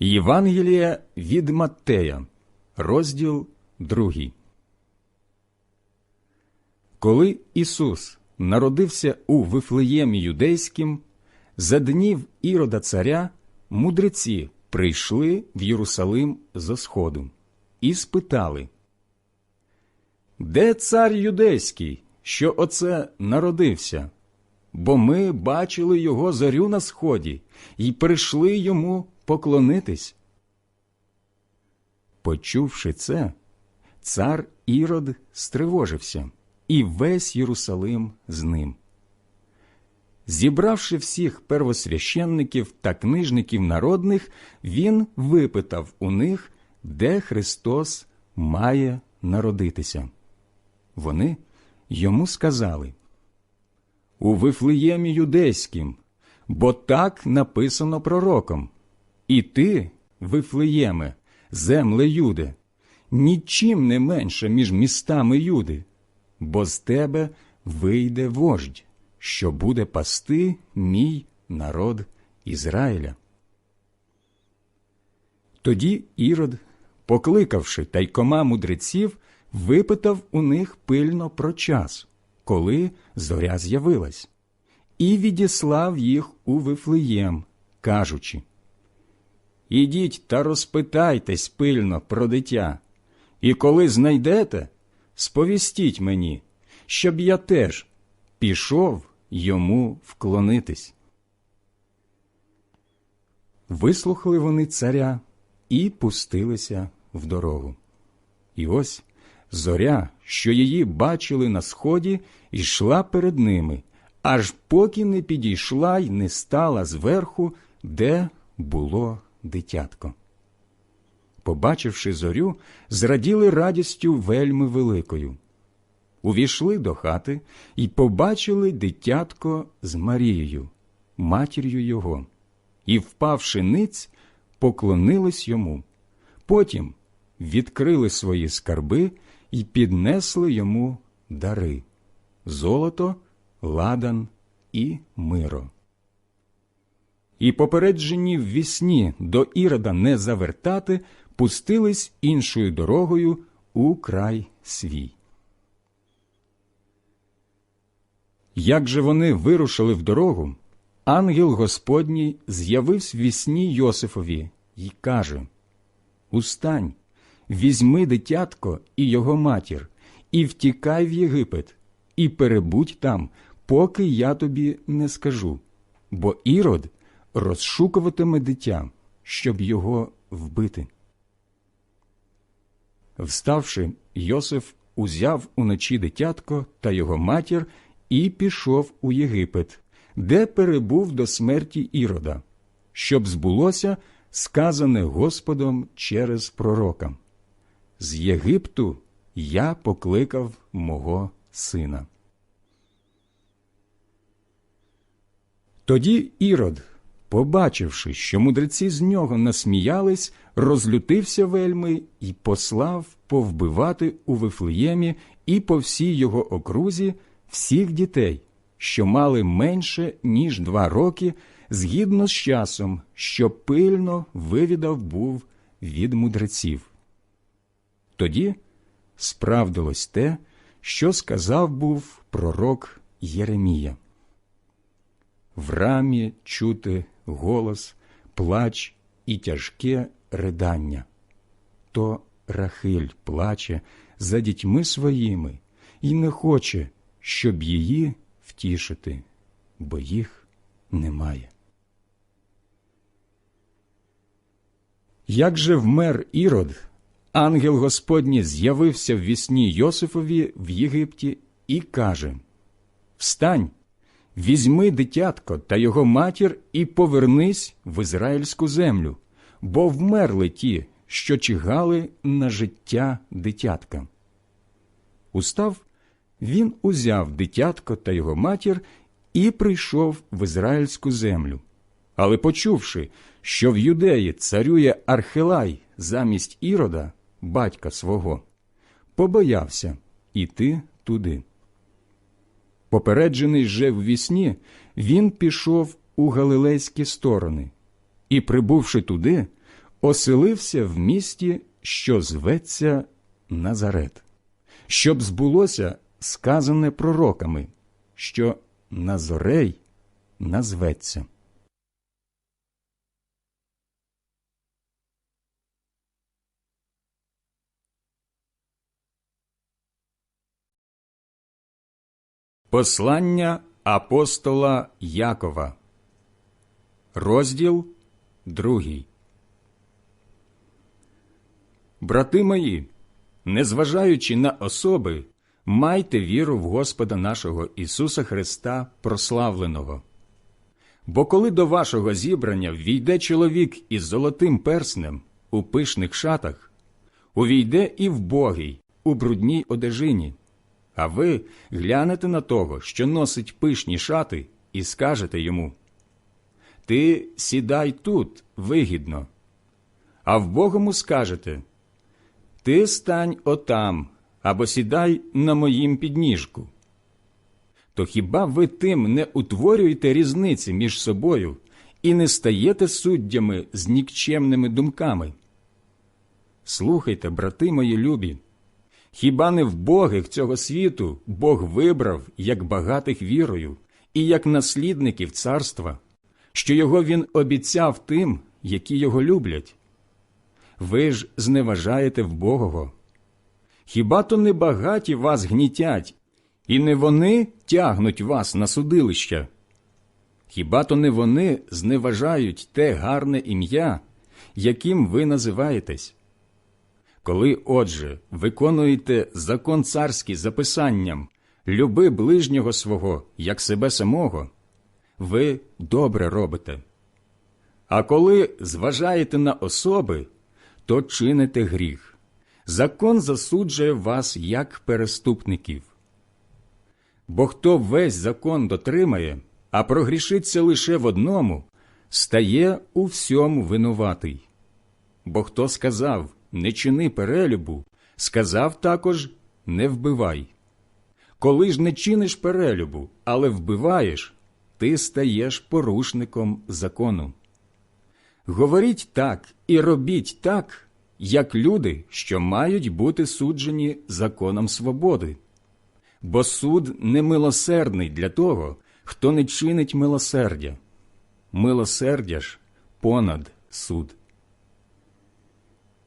Євангелія від Маттея, розділ 2. Коли Ісус народився у Вифлеємі Юдейським, за днів Ірода царя мудреці прийшли в Єрусалим зо сходу і спитали, Де цар юдейський, що оце народився? Бо ми бачили його зорю на сході і прийшли йому поклонитись. Почувши це, цар Ірод стривожився, і весь Єрусалим з ним. Зібравши всіх первосвященників та книжників народних, він випитав у них, де Христос має народитися. Вони йому сказали у Вифлеємі юдейським, бо так написано пророком. І ти, Вифлеєме, земле Юде, нічим не менше між містами Юди, бо з тебе вийде вождь, що буде пасти мій народ Ізраїля. Тоді Ірод, покликавши тайкома мудреців, випитав у них пильно про час, коли зоря з'явилась, і відіслав їх у Вифлеєм, кажучи Ідіть та розпитайтесь пильно про дитя, і коли знайдете, сповістіть мені, щоб я теж пішов йому вклонитись. Вислухали вони царя і пустилися в дорогу. І ось зоря, що її бачили на сході, йшла перед ними, аж поки не підійшла й не стала зверху, де було дитятко. Побачивши зорю, зраділи радістю вельми великою. Увійшли до хати і побачили дитятко з Марією, матір'ю його, і, впавши ниць, поклонились йому. Потім відкрили свої скарби і піднесли йому дари золото, ладан і миро. І попереджені в вісні до Ірода не завертати, пустились іншою дорогою у край свій. Як же вони вирушили в дорогу, ангел Господній з'явився в вісні Йосифові й каже Устань, візьми дитятко і його матір, і втікай в Єгипет, і перебудь там, поки я тобі не скажу, бо Ірод розшукуватиме дитя, щоб його вбити. Вставши, Йосиф узяв уночі дитятко та його матір і пішов у Єгипет, де перебув до смерті Ірода, щоб збулося сказане Господом через пророка. З Єгипту я покликав мого сина. Тоді Ірод, побачивши, що мудреці з нього насміялись, розлютився вельми і послав повбивати у Вифлеємі і по всій його окрузі всіх дітей, що мали менше, ніж два роки, згідно з часом, що пильно вивідав був від мудреців. Тоді справдилось те, що сказав був пророк Єремія. В рамі чути голос, плач і тяжке ридання. То Рахиль плаче за дітьми своїми і не хоче, щоб її втішити, бо їх немає. Як же вмер Ірод, ангел Господній з'явився в вісні Йосифові в Єгипті і каже Встань, візьми дитятко та його матір і повернись в ізраїльську землю, бо вмерли ті, що чигали на життя дитятка. Устав, він узяв дитятко та його матір і прийшов в ізраїльську землю. Але почувши, що в юдеї царює Архилай замість Ірода, батька свого, побоявся іти туди. Попереджений же в вісні, він пішов у галилейські сторони і, прибувши туди, оселився в місті, що зветься Назарет, щоб збулося сказане пророками, що Назорей назветься. Послання апостола Якова, розділ другий. Брати мої, незважаючи на особи, майте віру в Господа нашого Ісуса Христа прославленого. Бо коли до вашого зібрання ввійде чоловік із золотим перснем у пишних шатах, увійде і вбогий у брудній одежині, а ви глянете на того, що носить пишні шати, і скажете йому Ти сідай тут вигідно, а вбогому скажете Ти стань отам або сідай на моїм підніжку. То хіба ви тим не утворюєте різниці між собою і не стаєте суддями з нікчемними думками? Слухайте, брати мої любі, хіба не вбогих цього світу Бог вибрав як багатих вірою і як наслідників царства, що його він обіцяв тим, які його люблять? Ви ж зневажаєте вбогого. Хіба то не багаті вас гнітять, і не вони тягнуть вас на судилище? Хіба то не вони зневажають те гарне ім'я, яким ви називаєтесь? Коли, отже, виконуєте закон царський за писанням люби ближнього свого, як себе самого, ви добре робите. А коли зважаєте на особи, то чините гріх. Закон засуджує вас як переступників. Бо хто весь закон дотримає, а прогрішиться лише в одному, стає у всьому винуватий. Бо хто сказав не чини перелюбу, сказав також не вбивай. Коли ж не чиниш перелюбу, але вбиваєш, ти стаєш порушником закону. Говоріть так і робіть так, як люди, що мають бути суджені законом свободи. Бо суд не милосердний для того, хто не чинить милосердя. Милосердя ж понад суд.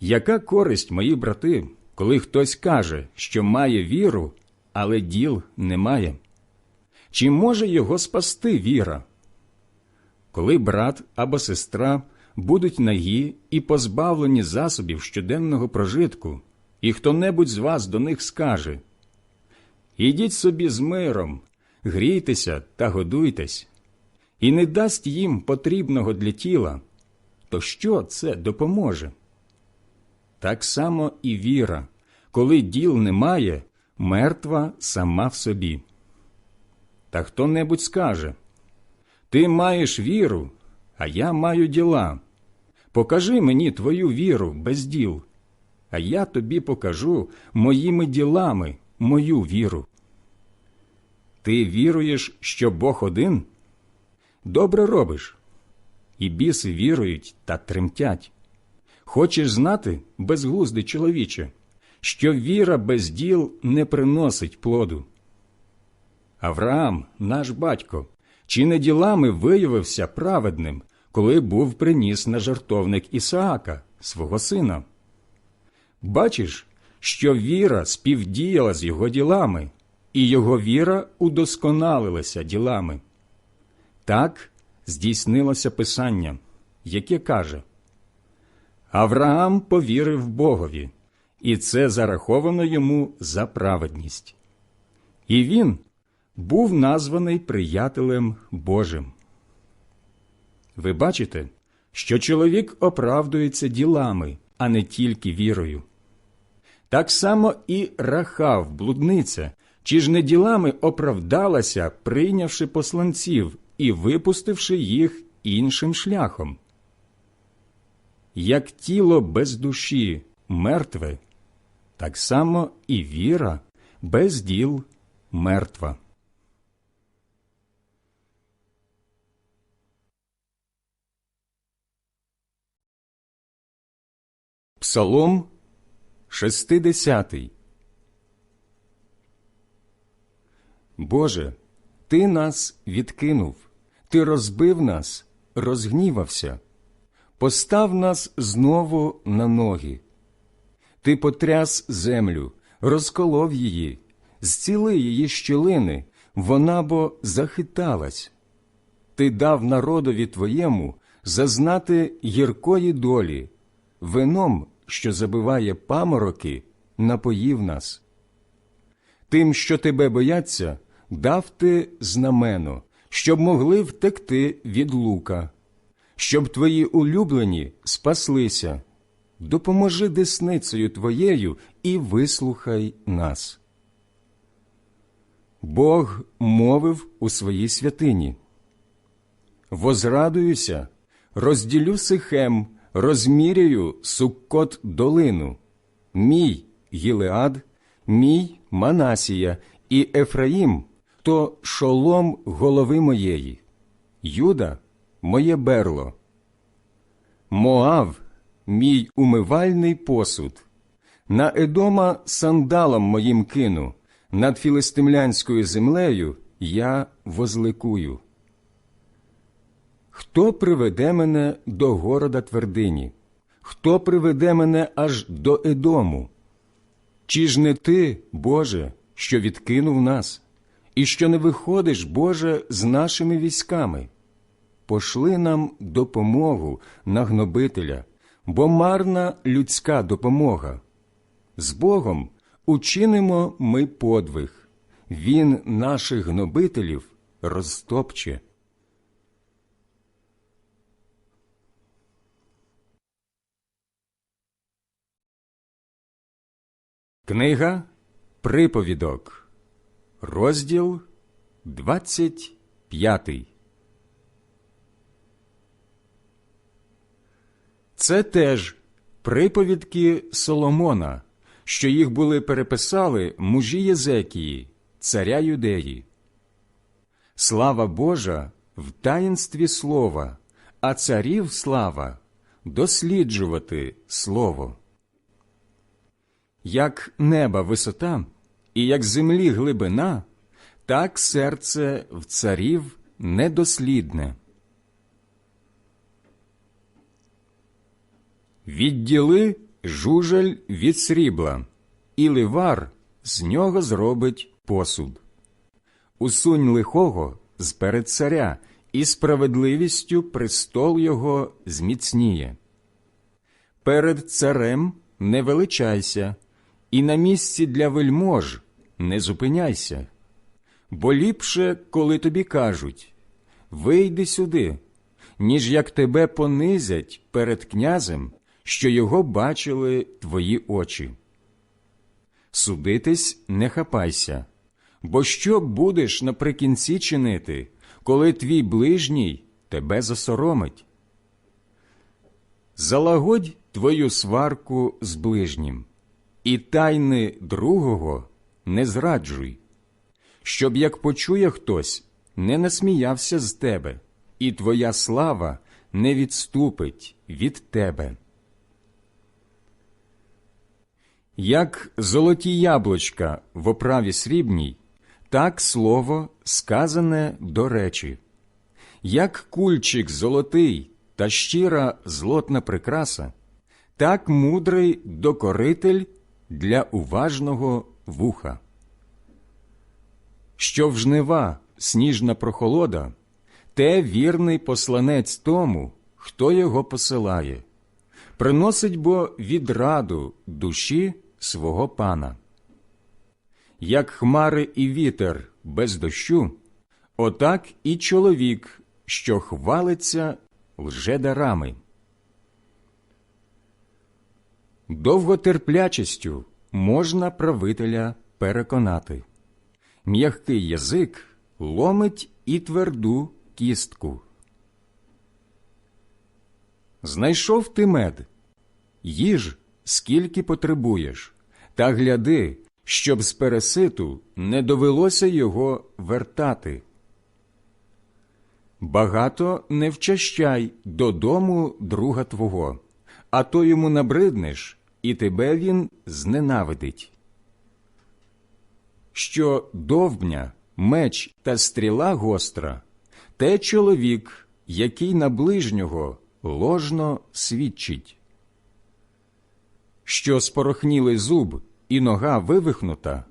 Яка користь, мої брати, коли хтось каже, що має віру, але діл немає? Чи може його спасти віра? Коли брат або сестра будуть нагі і позбавлені засобів щоденного прожитку, і хто небудь з вас до них скаже Ідіть собі з миром, грійтеся та годуйтесь, і не дасть їм потрібного для тіла, то що це допоможе? Так само і віра, коли діл немає, мертва сама в собі. Та хто небудь скаже Ти маєш віру, а я маю діла. Покажи мені твою віру без діл, а я тобі покажу моїми ділами мою віру. Ти віруєш, що Бог один? Добре робиш. І біси вірують та тремтять. Хочеш знати, безглуздий чоловіче, що віра без діл не приносить плоду. Авраам, наш батько, чи не ділами виявився праведним, коли був приніс на жартовник Ісаака, свого сина? Бачиш, що віра співдіяла з його ділами, і його віра удосконалилася ділами. Так здійснилося Писання, яке каже Авраам повірив Богові, і це зараховано йому за праведність. І він був названий приятелем Божим. Ви бачите, що чоловік оправдується ділами, а не тільки вірою. Так само і Рахав, блудниця, чи ж не ділами оправдалася, прийнявши посланців і випустивши їх іншим шляхом як тіло без душі мертве, так само і віра без діл мертва. Псалом 60 Боже, Ти нас відкинув, Ти розбив нас, розгнівався. Постав нас знову на ноги. Ти потряс землю, розколов її, зціли її щілини, вона бо захиталась. Ти дав народові твоєму зазнати гіркої долі, вином, що забиває памороки, напоїв нас. Тим, що тебе бояться, дав ти знамено, щоб могли втекти від лука, щоб твої улюблені спаслися. Допоможи десницею твоєю і вислухай нас. Бог мовив у своїй святині. Возрадуюся, розділю сихем, розміряю суккот долину, мій Гілеад, мій Манасія і Ефраїм то шолом голови моєї, Юда моє берло. Моав мій умивальний посуд, на Едома сандалом моїм кину, над філистимлянською землею я возликую. Хто приведе мене до города твердині? Хто приведе мене аж до Едому? Чи ж не ти, Боже, що відкинув нас, і що не виходиш, Боже, з нашими військами? Пошли нам допомогу на гнобителя, бо марна людська допомога. З Богом учинимо ми подвиг, Він наших гнобителів розтопче. Книга Приповідок, розділ 25. Це теж приповідки Соломона, що їх були переписали мужі Єзекії, царя Юдеї. Слава Божа в таїнстві слова, а царів слава досліджувати слово. Як неба висота і як землі глибина, так серце в царів недослідне. Відділи жужель від срібла, і ливар з нього зробить посуд. Усунь лихого з перед царя, і справедливістю престол його зміцніє. Перед царем не величайся, і на місці для вельмож не зупиняйся, бо ліпше, коли тобі кажуть вийди сюди, ніж як тебе понизять перед князем, що його бачили твої очі. Судитись не хапайся, бо що будеш наприкінці чинити, коли твій ближній тебе засоромить? Залагодь твою сварку з ближнім, і тайни другого не зраджуй, щоб як почує хтось, не насміявся з тебе, і твоя слава не відступить від тебе. Як золоті яблучка в оправі срібній, так слово сказане до речі, як кульчик золотий та щира злотна прикраса, так мудрий докоритель для уважного вуха. Що в жнива сніжна прохолода, те вірний посланець тому, хто його посилає, приносить бо відраду душі свого пана. Як хмари і вітер без дощу, отак і чоловік, що хвалиться лжедарами. Довготерплячістю можна правителя переконати. М'який язик ломить і тверду кістку. Знайшов ти мед, їж, скільки потребуєш, та гляди, щоб з переситу не довелося його вертати. Багато не вчащай додому друга твого, а то йому набриднеш, і тебе він зненавидить. Що довбня, меч та стріла гостра, те чоловік, який на ближнього ложно свідчить. Що спорохнілий зуб і нога вивихнута,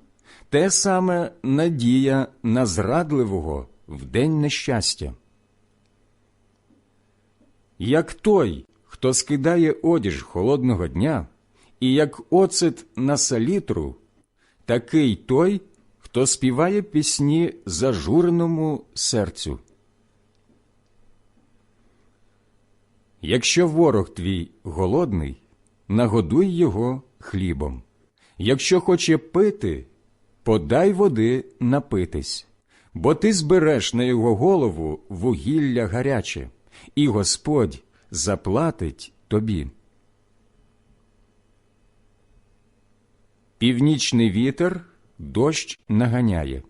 те саме надія на зрадливого в день нещастя. Як той, хто скидає одіж холодного дня, і як оцет на салітру, такий той, хто співає пісні зажуреному серцю. Якщо ворог твій голодний, нагодуй його хлібом. Якщо хоче пити, подай води напитись, бо ти збереш на його голову вугілля гаряче, і Господь заплатить тобі. Північний вітер дощ наганяє,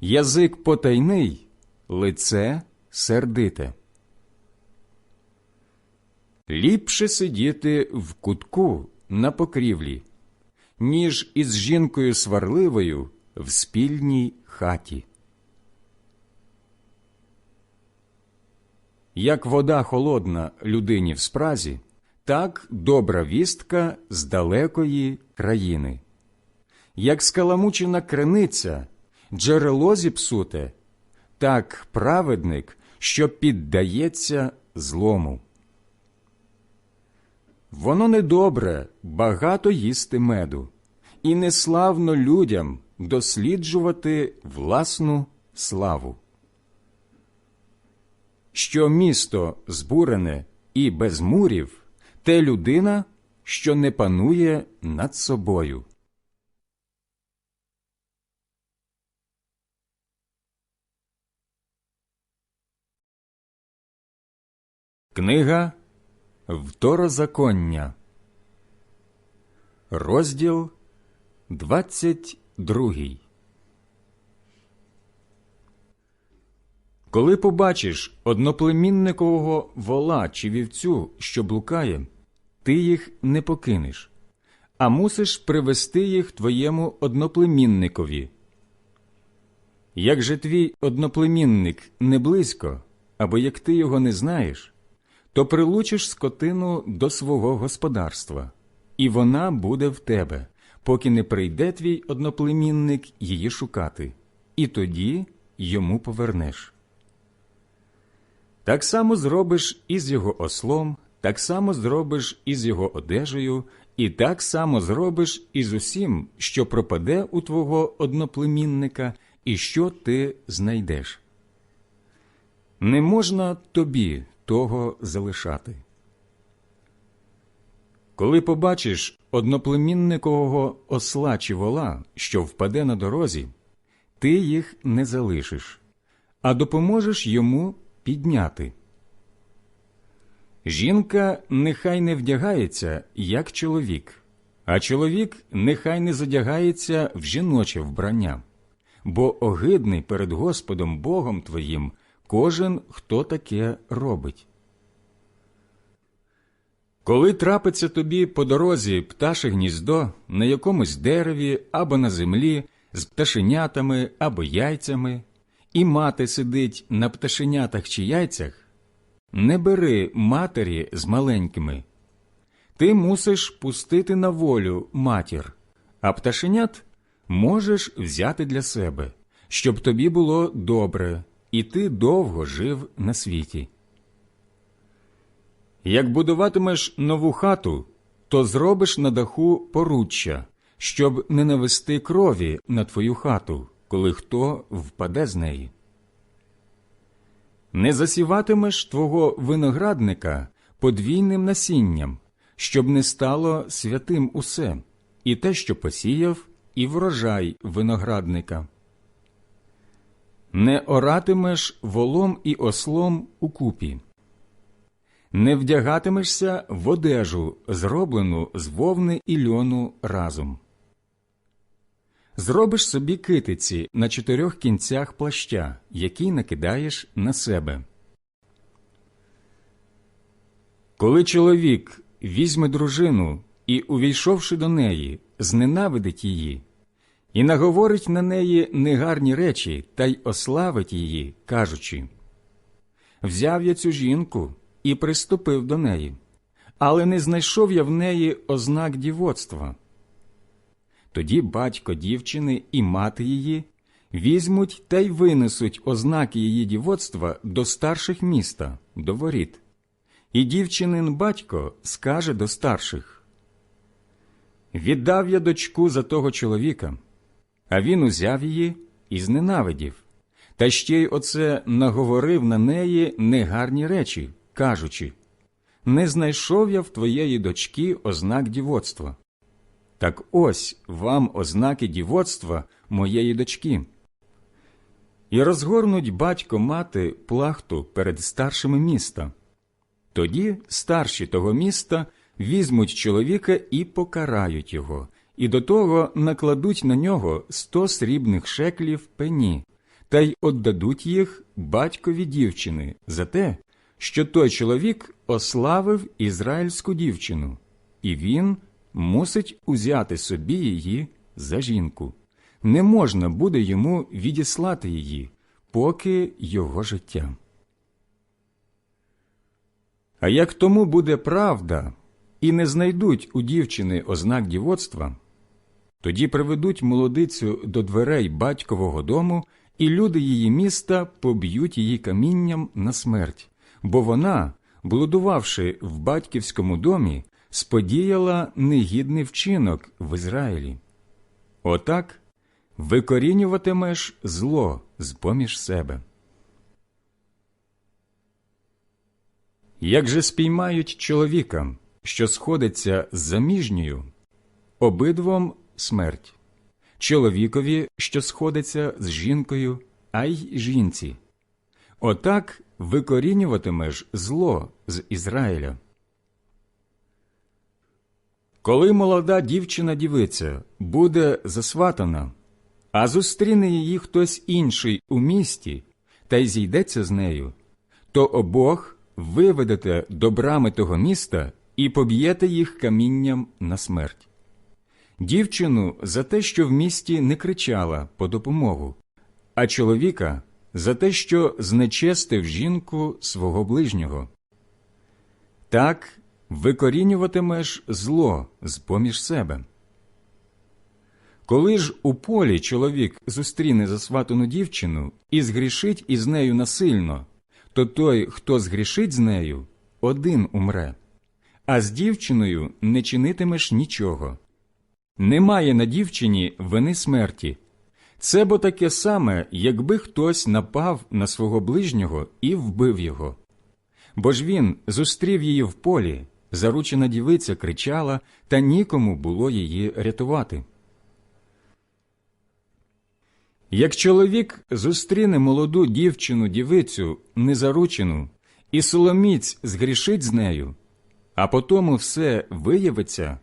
язик потайний, лице сердите. Ліпше сидіти в кутку на покрівлі, ніж із жінкою сварливою в спільній хаті. Як вода холодна людині в спразі, так добра вістка з далекої країни. Як скаламучена криниця, джерело зіпсуте, так праведник, що піддається злому. Воно недобре багато їсти меду, і неславно людям досліджувати власну славу. Що місто збурене і без мурів, те людина, що не панує над собою. Книга Второзаконня, розділ 22 Коли побачиш одноплемінникового вола чи вівцю, що блукає, ти їх не покинеш, а мусиш привести їх твоєму одноплемінникові. Як же твій одноплемінник не близько, або як ти його не знаєш, то прилучиш скотину до свого господарства, і вона буде в тебе, поки не прийде твій одноплемінник її шукати, і тоді йому повернеш. Так само зробиш із його ослом, так само зробиш із його одежею, і так само зробиш із усім, що пропаде у твого одноплемінника, і що ти знайдеш. Не можна тобі того залишати. Коли побачиш одноплемінникового осла чи вола, що впаде на дорозі, ти їх не залишиш, а допоможеш йому підняти. Жінка нехай не вдягається, як чоловік, а чоловік нехай не задягається в жіноче вбрання, бо огидний перед Господом Богом твоїм кожен, хто таке робить. Коли трапиться тобі по дорозі пташе гніздо на якомусь дереві або на землі з пташенятами або яйцями, і мати сидить на пташенятах чи яйцях, не бери матері з маленькими. Ти мусиш пустити на волю матір, а пташенят можеш взяти для себе, щоб тобі було добре, і ти довго жив на світі. Як будуватимеш нову хату, то зробиш на даху поруччя, щоб не навести крові на твою хату, коли хто впаде з неї. Не засіватимеш твого виноградника подвійним насінням, щоб не стало святим усе, і те, що посіяв, і врожай виноградника. Не оратимеш волом і ослом укупі. Не вдягатимешся в одежу, зроблену з вовни і льону разом. Зробиш собі китиці на чотирьох кінцях плаща, який накидаєш на себе. Коли чоловік візьме дружину і, увійшовши до неї, зненавидить її, і наговорить на неї негарні речі та й ославить її, кажучи Взяв я цю жінку і приступив до неї, але не знайшов я в неї ознак дівоцтва. Тоді батько дівчини і мати її візьмуть та й винесуть ознаки її дівоцтва до старших міста, до воріт. І дівчинин батько скаже до старших Віддав я дочку за того чоловіка, а він узяв її і зненавидів, та ще й оце наговорив на неї негарні речі, кажучи Не знайшов я в твоєї дочки ознак дівоцтва. Так ось вам ознаки дівоцтва моєї дочки. І розгорнуть батько мати плахту перед старшими міста. Тоді старші того міста візьмуть чоловіка і покарають його, і до того накладуть на нього сто срібних шеклів пені, та й отдадуть їх батькові дівчини за те, що той чоловік ославив ізраїльську дівчину, і він мусить узяти собі її за жінку. Не можна буде йому відіслати її, поки його життя. А як тому буде правда, і не знайдуть у дівчини ознак дівоцтва, тоді приведуть молодицю до дверей батькового дому, і люди її міста поб'ють її камінням на смерть, бо вона, блудувавши в батьківському домі, сподіяла негідний вчинок в Ізраїлі. Отак викорінюватимеш зло з поміж себе. Як же спіймають чоловіка, що сходиться з заміжньою, обидвом смерть, чоловікові, що сходиться з жінкою, а й жінці. Отак викорінюватимеш зло з Ізраїля. Коли молода дівчина дівиця буде засватана, а зустріне її хтось інший у місті та й зійдеться з нею, то обох виведете до брами того міста і поб'єте їх камінням на смерть. Дівчину за те, що в місті не кричала по допомогу, а чоловіка за те, що знечестив жінку свого ближнього. Так викорінюватимеш зло з поміж себе. Коли ж у полі чоловік зустріне засватану дівчину і згрішить із нею насильно, то той, хто згрішить з нею, один умре, а з дівчиною не чинитимеш нічого. Немає на дівчині вини смерті. Це бо таке саме, якби хтось напав на свого ближнього і вбив його. Бо ж він зустрів її в полі, заручена дівиця кричала, та нікому було її рятувати. Як чоловік зустріне молоду дівчину дівицю незаручену, і соломіць згрішить з нею, а потому все виявиться,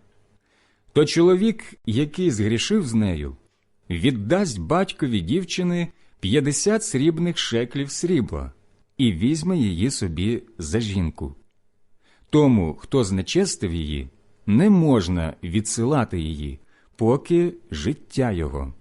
то чоловік, який згрішив з нею, віддасть батькові дівчини 50 срібних шеклів срібла і візьме її собі за жінку. Тому, хто знечестив її, не можна відсилати її, поки життя його.